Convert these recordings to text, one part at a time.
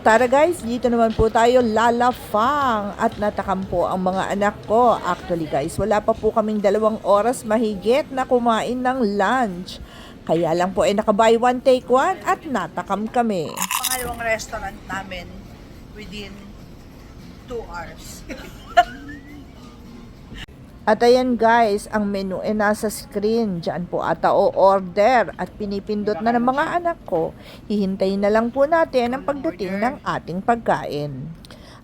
Tara guys, dito naman po tayo lalafang at natakam po ang mga anak ko. Actually guys, wala pa po kaming dalawang oras mahigit na kumain ng lunch. Kaya lang po ay nakabuy one take one at natakam kami. pangalawang restaurant namin within 2 hours. At ayan guys, ang menu ay nasa screen. Diyan po ata o order at pinipindot na ng mga anak ko. Hihintayin na lang po natin ang pagdating ng ating pagkain.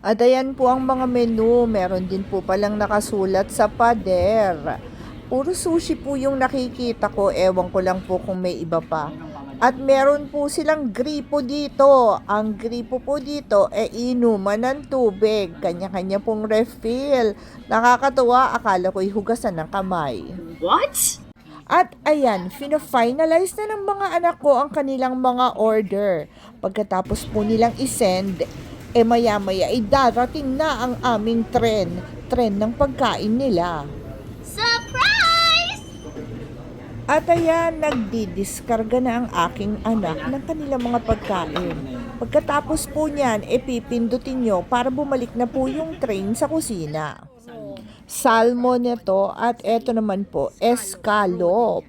At ayan po ang mga menu. Meron din po palang nakasulat sa pader. Puro sushi po yung nakikita ko. Ewan ko lang po kung may iba pa. At meron po silang gripo dito. Ang gripo po dito ay inuman ng tubig. Kanya-kanya pong refill. Nakakatuwa, akala ko'y hugasan ng kamay. What? At ayan, fina-finalize na ng mga anak ko ang kanilang mga order. Pagkatapos po nilang isend, eh maya-maya ay darating na ang aming tren. Tren ng pagkain nila. At ayan, nagdidiskarga na ang aking anak ng kanilang mga pagkain. Pagkatapos po niyan, e pipindutin nyo para bumalik na po yung train sa kusina. Salmon ito at eto naman po, escallop.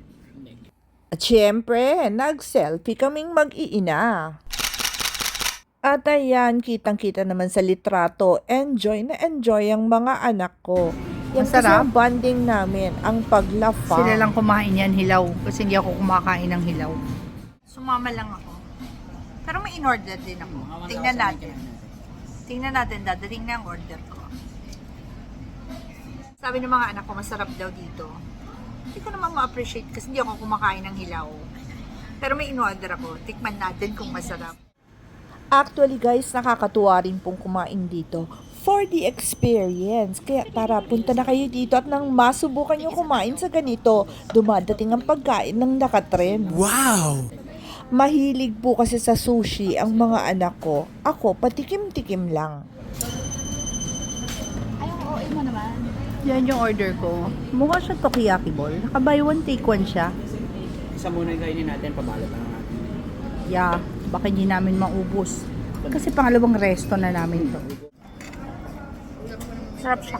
At syempre, nag-selfie kaming mag-iina. At ayan, kitang-kita naman sa litrato, enjoy na enjoy ang mga anak ko. Yan kasi Masarap. ang bonding namin, ang paglafa. Sila lang kumain yan hilaw kasi hindi ako kumakain ng hilaw. Sumama lang ako. Pero may in-order din ako. Tingnan natin. Tingnan natin, dadating na ang order ko. Sabi ng mga anak ko, masarap daw dito. Hindi ko naman ma-appreciate kasi hindi ako kumakain ng hilaw. Pero may in-order ako. Tikman natin kung masarap. Actually guys, nakakatuwa rin pong kumain dito for the experience. Kaya tara, punta na kayo dito at nang masubukan nyo kumain sa ganito, dumadating ang pagkain ng nakatrend. Wow! Mahilig po kasi sa sushi ang mga anak ko. Ako, patikim-tikim lang. Ay, oo, mo naman. Yan yung order ko. Mukha siya tokiyaki ball. Naka-buy one, take one siya. Isa muna yung kainin natin, pabalot na natin. Yeah, baka hindi namin maubos. Kasi pangalawang resto na namin to. Sarap siya.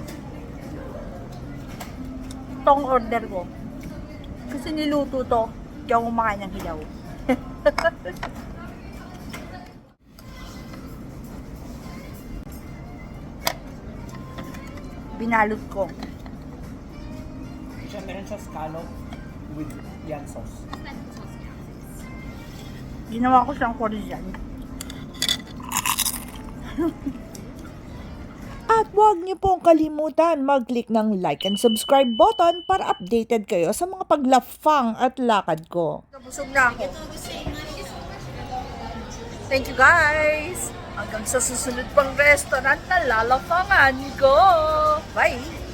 Ito ang order ko. Kasi niluto to, hindi ako kumakain ng hilaw. Binalot ko. Siya, meron siya scallop with yan sauce. Ginawa ko siyang Korean. At huwag niyo pong kalimutan mag-click ng like and subscribe button para updated kayo sa mga paglafang at lakad ko. Busog na ako. Thank you guys! Hanggang sa susunod pang restaurant na lalafangan ko! Bye!